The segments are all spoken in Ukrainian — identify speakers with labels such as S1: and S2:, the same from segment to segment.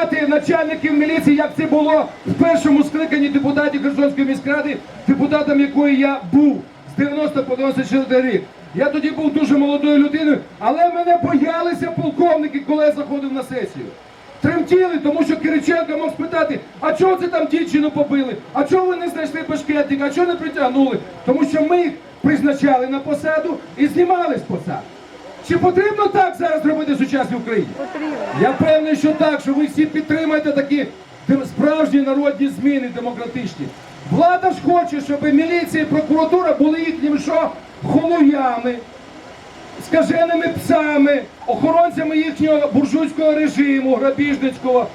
S1: спитати начальників міліції, як це було в першому скликанні депутатів Херсонської міськради, депутатом якої я був з 90 по 94 рік. Я тоді був дуже молодою людиною, але мене боялися полковники, коли я заходив на сесію. Тремтіли, тому що Кириченко мог спитати, а чого це там дівчину побили? А чого ви не знайшли башкетника? А чого не притягнули? Тому що ми їх призначали на посаду і знімали з посад. Чи потрібно так зараз робити сучасній Україні? Я певний, що так, що ви всі підтримаєте такі справжні народні зміни демократичні. Влада ж хоче, щоб міліція і прокуратура були їхніми що? Холуями, скаженими псами, охоронцями їхнього буржуйського режиму, грабіжницького.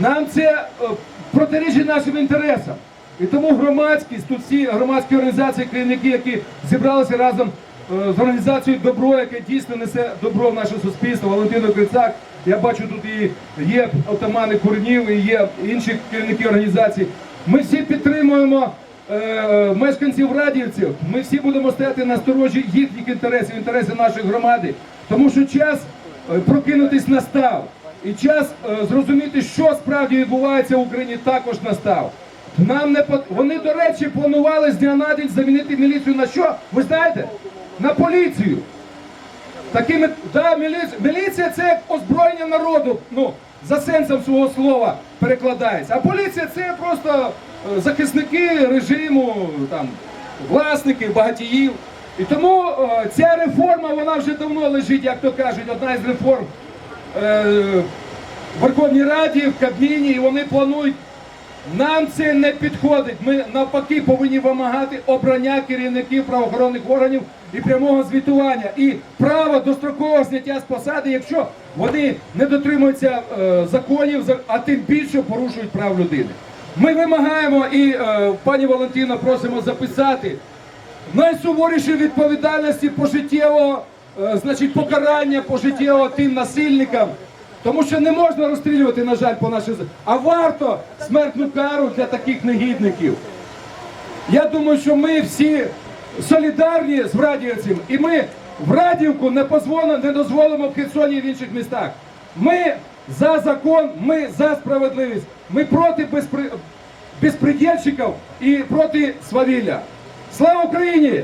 S1: Нам це е, протирічить нашим інтересам. І тому громадськість, тут всі громадські організації, керівники, які зібралися разом з організацією Добро, яке дійсно несе добро в наше суспільство, Валентина Крицак. Я бачу, тут і є отамани Курнів, і є інші керівники організацій. Ми всі підтримуємо е, мешканців радівців. Ми всі будемо стояти на сторожі їхніх інтересів, інтересів нашої громади, тому що час е, прокинутись настав. І час е, зрозуміти, що справді відбувається в Україні, також настав. Нам не вони, до речі, планували з дня на день замінити міліцію на що? Ви знаєте? На поліцію. Такими, да, міліція, міліція це як озброєння народу, ну, за сенсом свого слова перекладається. А поліція це просто е, захисники режиму, там, власники, багатіїв. І тому е, ця реформа, вона вже давно лежить, як то кажуть, одна із реформ е, в Верховній Раді, в Кабміні, і вони планують нам це не підходить. Ми навпаки повинні вимагати обрання керівників правоохоронних органів і прямого звітування, і право дострокового зняття з посади, якщо вони не дотримуються е, законів, за- а тим більше порушують прав людини. Ми вимагаємо і е, пані Валентино просимо записати найсуворіші відповідальності пожиттєвого, е, значить, покарання пожиттєвого тим насильникам. Тому що не можна розстрілювати, на жаль, по нашій з- а варто смертну кару для таких негідників. Я думаю, що ми всі солідарні з Врадіївцем, і ми в Радівку не позволимо, не дозволимо в Херсоні і в інших містах. Ми за закон, ми за справедливість, ми проти безпри... безпредельщиків і проти свавілля. Слава Україні!